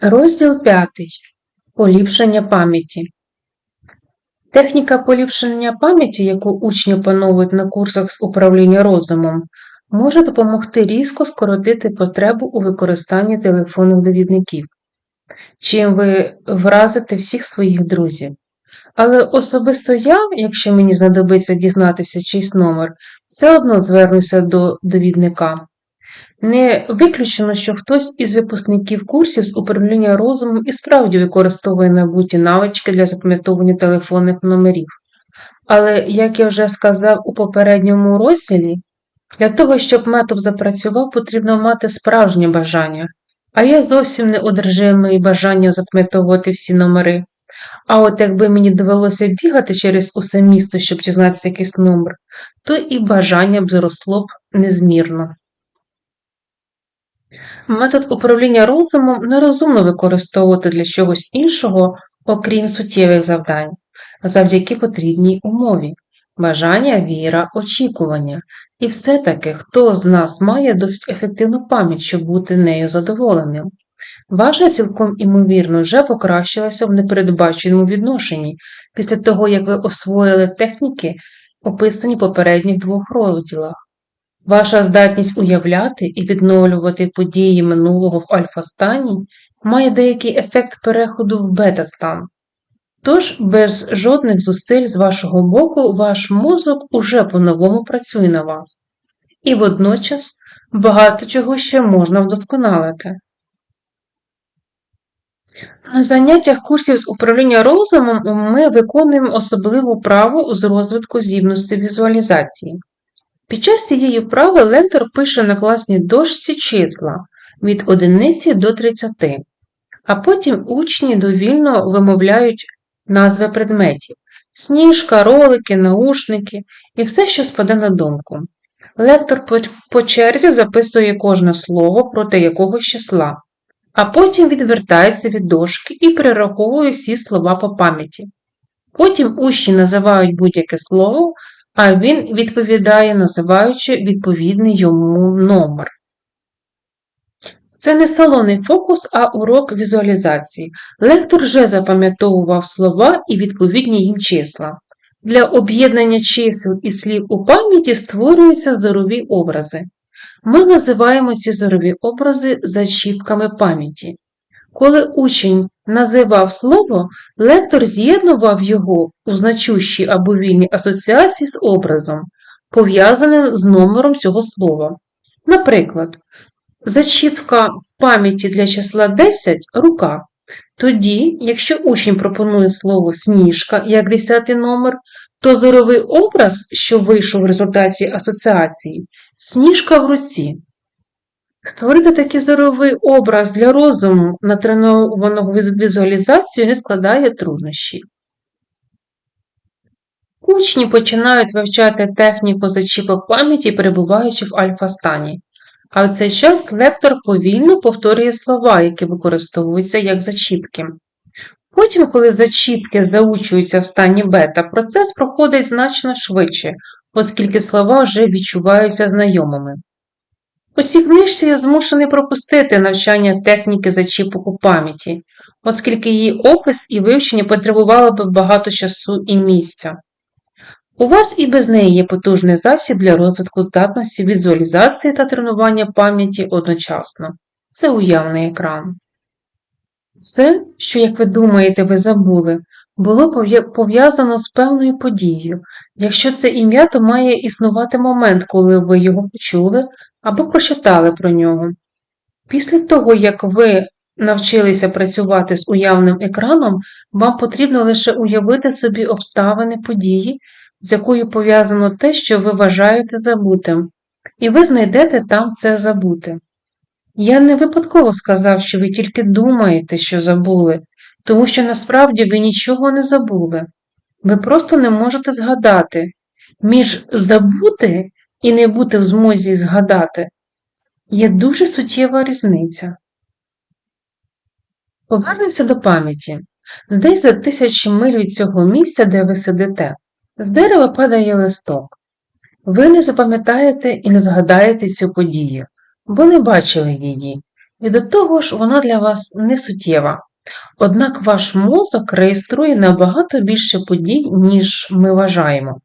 Розділ 5. Поліпшення пам'яті. Техніка поліпшення пам'яті, яку учні опановують на курсах з управління розумом, може допомогти різко скоротити потребу у використанні телефонних довідників, чим ви вразите всіх своїх друзів. Але особисто я, якщо мені знадобиться дізнатися чийсь номер, все одно звернуся до довідника. Не виключено, що хтось із випускників курсів з управління розумом і справді використовує набуті навички для запам'ятовування телефонних номерів. Але, як я вже сказав у попередньому розділі, для того, щоб метод запрацював, потрібно мати справжнє бажання, а я зовсім не одержимий бажанням запам'ятовувати всі номери. А от якби мені довелося бігати через усе місто, щоб дізнатися якийсь номер, то і бажання б зросло б незмірно. Метод управління розумом нерозумно використовувати для чогось іншого, окрім суттєвих завдань, завдяки потрібній умові бажання, віра, очікування. І все-таки хто з нас має досить ефективну пам'ять, щоб бути нею задоволеним? Ваша цілком імовірно вже покращилася в непередбаченому відношенні після того, як ви освоїли техніки, описані в попередніх двох розділах. Ваша здатність уявляти і відновлювати події минулого в альфа-стані має деякий ефект переходу в бета-стан. Тож, без жодних зусиль з вашого боку, ваш мозок уже по-новому працює на вас. І водночас багато чого ще можна вдосконалити. На заняттях курсів з управління розумом ми виконуємо особливу праву з розвитку здібності візуалізації. Під час цієї вправи лектор пише на класній дошці числа від 1 до 30, а потім учні довільно вимовляють назви предметів сніжка, ролики, наушники і все, що спаде на думку. Лектор по, черзі записує кожне слово проти якогось числа, а потім відвертається від дошки і перераховує всі слова по пам'яті. Потім учні називають будь-яке слово, а він відповідає, називаючи відповідний йому номер. Це не салонний фокус, а урок візуалізації. Лектор вже запам'ятовував слова і відповідні їм числа. Для об'єднання чисел і слів у пам'яті створюються зорові образи. Ми називаємо ці зорові образи зачіпками пам'яті. Коли учень називав слово, лектор з'єднував його у значущі або вільні асоціації з образом, пов'язаним з номером цього слова. Наприклад, зачіпка в пам'яті для числа 10 рука. Тоді, якщо учень пропонує слово сніжка як 10 номер, то зоровий образ, що вийшов в результаті асоціації, сніжка в руці. Створити такий зоровий образ для розуму, натренованого візуалізацією, не складає труднощів. Учні починають вивчати техніку зачіпок пам'яті, перебуваючи в альфа-стані, а в цей час лектор повільно повторює слова, які використовуються як зачіпки. Потім, коли зачіпки заучуються в стані бета, процес проходить значно швидше, оскільки слова вже відчуваються знайомими. У цій книжці я змушений пропустити навчання техніки зачіпок у пам'яті, оскільки її опис і вивчення потребувало б багато часу і місця. У вас і без неї є потужний засіб для розвитку здатності візуалізації та тренування пам'яті одночасно. Це уявний екран. Все, що, як ви думаєте, ви забули, було пов'язано з певною подією. Якщо це ім'я, то має існувати момент, коли ви його почули або прочитали про нього. Після того, як ви навчилися працювати з уявним екраном, вам потрібно лише уявити собі обставини події, з якою пов'язано те, що ви вважаєте забутим, і ви знайдете там це забуте. Я не випадково сказав, що ви тільки думаєте, що забули, тому що насправді ви нічого не забули. Ви просто не можете згадати. Між забути і не бути в змозі згадати є дуже суттєва різниця. Повернемося до пам'яті. Десь за тисячі миль від цього місця, де ви сидите, з дерева падає листок. Ви не запам'ятаєте і не згадаєте цю подію, бо не бачили її, І до того ж, вона для вас не суттєва. Однак ваш мозок реєструє набагато більше подій, ніж ми вважаємо.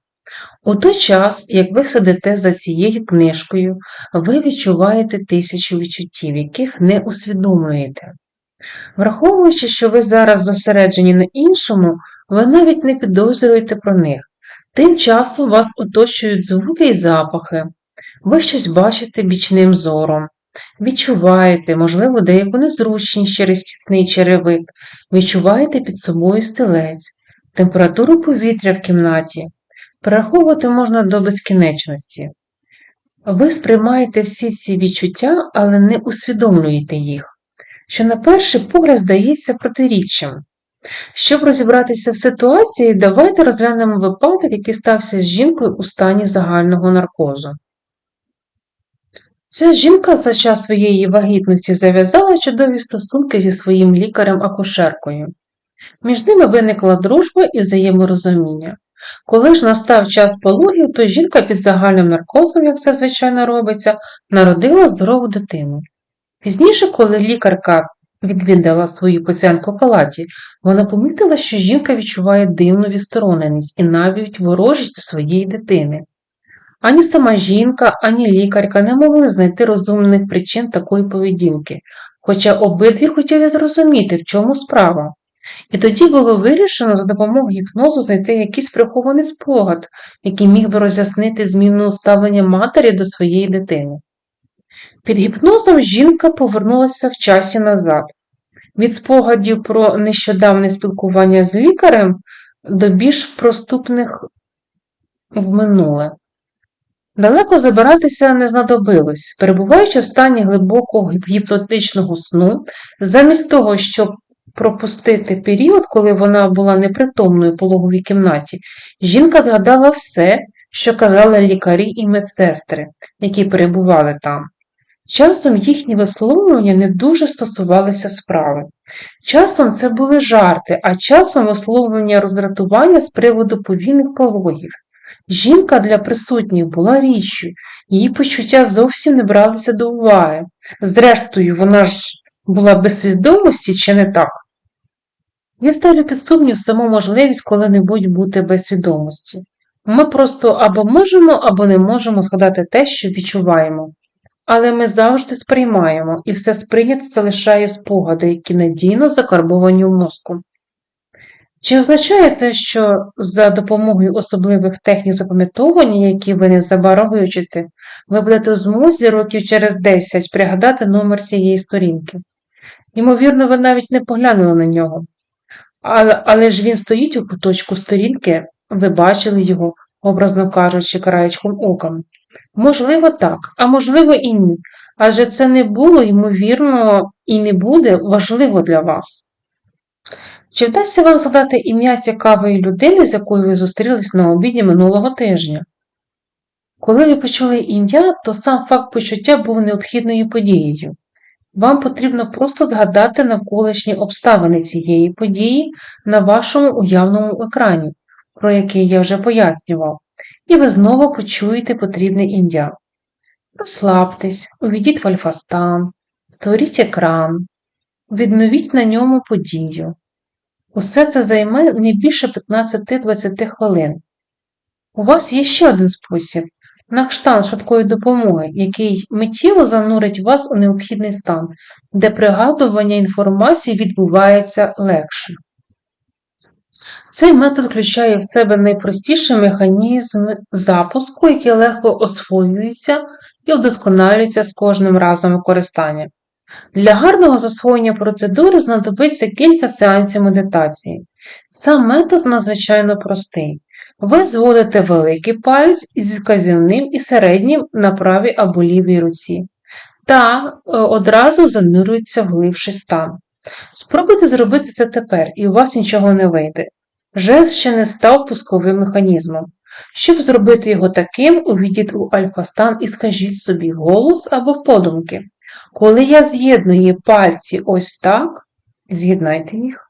У той час, як ви сидите за цією книжкою, ви відчуваєте тисячу відчуттів, яких не усвідомлюєте. Враховуючи, що ви зараз зосереджені на іншому, ви навіть не підозрюєте про них. Тим часом вас оточують звуки і запахи, ви щось бачите бічним зором, відчуваєте, можливо, деяку незручність через тісний черевик, відчуваєте під собою стилець, температуру повітря в кімнаті. Перераховувати можна до безкінечності. Ви сприймаєте всі ці відчуття, але не усвідомлюєте їх, що на перший погляд здається протиріччям. Щоб розібратися в ситуації, давайте розглянемо випадок, який стався з жінкою у стані загального наркозу. Ця жінка за час своєї вагітності зав'язала чудові стосунки зі своїм лікарем-акушеркою. Між ними виникла дружба і взаєморозуміння. Коли ж настав час пологів, то жінка під загальним наркозом, як це звичайно робиться, народила здорову дитину. Пізніше, коли лікарка відвідала свою пацієнтку в палаті, вона помітила, що жінка відчуває дивну відстороненість і навіть ворожість до своєї дитини. Ані сама жінка, ані лікарка не могли знайти розумних причин такої поведінки, хоча обидві хотіли зрозуміти, в чому справа. І тоді було вирішено за допомогою гіпнозу знайти якийсь прихований спогад, який міг би роз'яснити зміну ставлення матері до своєї дитини. Під гіпнозом жінка повернулася в часі назад, від спогадів про нещодавне спілкування з лікарем до більш проступних в минуле. Далеко забиратися не знадобилось, перебуваючи в стані глибокого гіпнотичного сну, замість того, щоб пропустити період, коли вона була непритомною в пологовій кімнаті, жінка згадала все, що казали лікарі і медсестри, які перебували там. Часом їхні висловлювання не дуже стосувалися справи. Часом це були жарти, а часом висловлення роздратування з приводу повільних пологів. Жінка для присутніх була річчю, її почуття зовсім не бралися до уваги. Зрештою, вона ж була без свідомості чи не так? Я ставлю під сумнів саму можливість коли-небудь бути без свідомості. Ми просто або можемо, або не можемо згадати те, що відчуваємо. Але ми завжди сприймаємо, і все сприйняте залишає спогади, які надійно закарбовані в мозку. Чи означає це, що за допомогою особливих технік запам'ятовування, які ви незабаром вивчите, ви будете у змозі років через 10 пригадати номер цієї сторінки? Ймовірно, ви навіть не поглянули на нього. Але, але ж він стоїть у куточку сторінки, ви бачили його, образно кажучи, краєчком оком. Можливо, так, а можливо і ні. Адже це не було, ймовірно, і не буде важливо для вас. Чи вдасться вам згадати ім'я цікавої людини, з якою ви зустрілись на обіді минулого тижня? Коли ви почули ім'я, то сам факт почуття був необхідною подією. Вам потрібно просто згадати навколишні обставини цієї події на вашому уявному екрані, про який я вже пояснював, і ви знову почуєте потрібне ім'я. Розслабтесь, увійдіть в альфа-стан, створіть екран, відновіть на ньому подію. Усе це займе не більше 15-20 хвилин. У вас є ще один спосіб на кшталт швидкої допомоги, який миттєво занурить вас у необхідний стан, де пригадування інформації відбувається легше. Цей метод включає в себе найпростіший механізм запуску, який легко освоюється і вдосконалюється з кожним разом використання. Для гарного засвоєння процедури знадобиться кілька сеансів медитації. Сам метод надзвичайно простий. Ви зводите великий палець із вказівним і середнім на правій або лівій руці та е, одразу занурюється в глибший стан. Спробуйте зробити це тепер, і у вас нічого не вийде. Жест ще не став пусковим механізмом. Щоб зробити його таким, увійдіть у альфа-стан і скажіть собі голос або подумки. Коли я з'єдную пальці ось так, з'єднайте їх,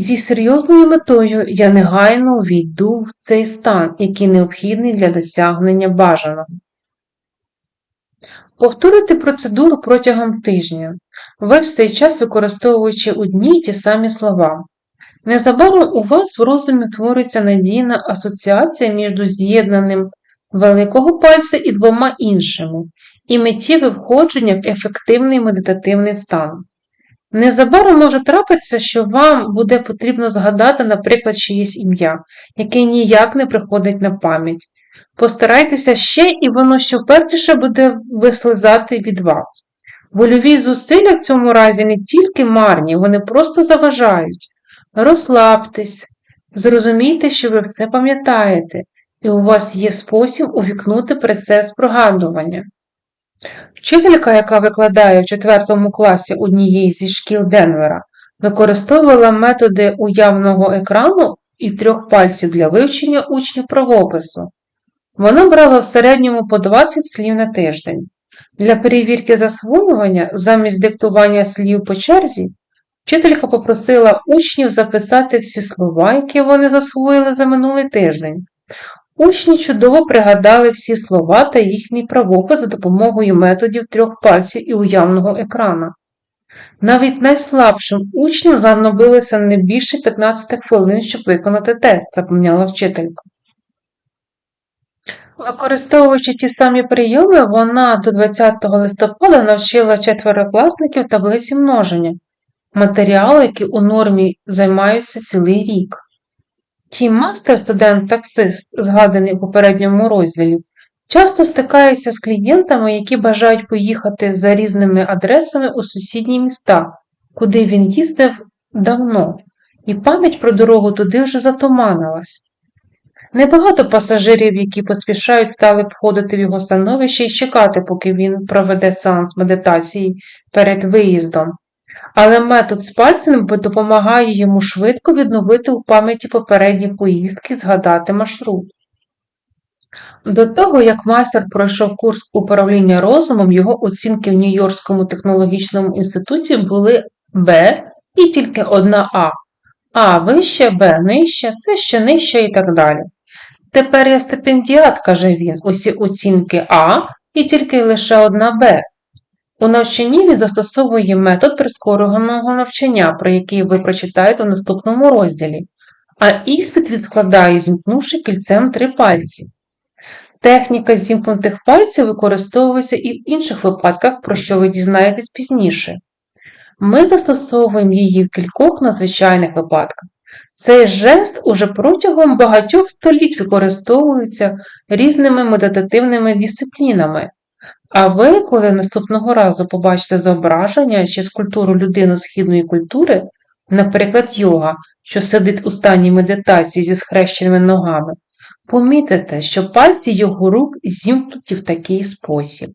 зі серйозною метою я негайно увійду в цей стан, який необхідний для досягнення бажаного. Повторити процедуру протягом тижня, весь цей час використовуючи одні й ті самі слова. Незабаром у вас в розумі твориться надійна асоціація між з'єднаним великого пальця і двома іншими, і миттєве входження в ефективний медитативний стан. Незабаром може трапитися, що вам буде потрібно згадати, наприклад, чиєсь ім'я, яке ніяк не приходить на пам'ять. Постарайтеся ще, і воно ще впертіше буде вислизати від вас. Вольові зусилля в цьому разі не тільки марні, вони просто заважають. Розслабтесь, зрозумійте, що ви все пам'ятаєте, і у вас є спосіб увікнути процес прогадування. Вчителька, яка викладає в 4 класі однієї зі шкіл Денвера, використовувала методи уявного екрану і трьох пальців для вивчення учнів правопису. Вона брала в середньому по 20 слів на тиждень. Для перевірки засвоювання, замість диктування слів по черзі, вчителька попросила учнів записати всі слова, які вони засвоїли за минулий тиждень. Учні чудово пригадали всі слова та їхній правопис за допомогою методів трьох пальців і уявного екрана. Навіть найслабшим учням знадобилося не більше 15 хвилин, щоб виконати тест, запевняла вчителька. Використовуючи ті самі прийоми, вона до 20 листопада навчила четверокласників таблиці множення, матеріалу, який у нормі займаються цілий рік. Тім мастер, студент-таксист, згаданий у попередньому розділі, часто стикається з клієнтами, які бажають поїхати за різними адресами у сусідні міста, куди він їздив давно, і пам'ять про дорогу туди вже затуманилась. Небагато пасажирів, які поспішають, стали входити в його становище і чекати, поки він проведе сеанс медитації перед виїздом. Але метод пальцем допомагає йому швидко відновити у пам'яті попередні поїздки, згадати маршрут. До того, як майстер пройшов курс управління розумом, його оцінки в Нью-Йоркському технологічному інституті були Б і тільки одна А. А вище, Б нижче, це ще нижче і так далі. Тепер я стипендіат, каже він, усі оцінки А і тільки лише одна Б. У навчанні він застосовує метод прискореного навчання, про який ви прочитаєте в наступному розділі, а іспит він складає, зімкнувши кільцем три пальці. Техніка зімкнутих пальців використовується і в інших випадках, про що ви дізнаєтесь пізніше. Ми застосовуємо її в кількох надзвичайних випадках. Цей жест уже протягом багатьох століть використовується різними медитативними дисциплінами. А ви, коли наступного разу побачите зображення чи скульптуру людини східної культури, наприклад, йога, що сидить у стані медитації зі схрещеними ногами, помітите, що пальці його рук зімкнуті в такий спосіб.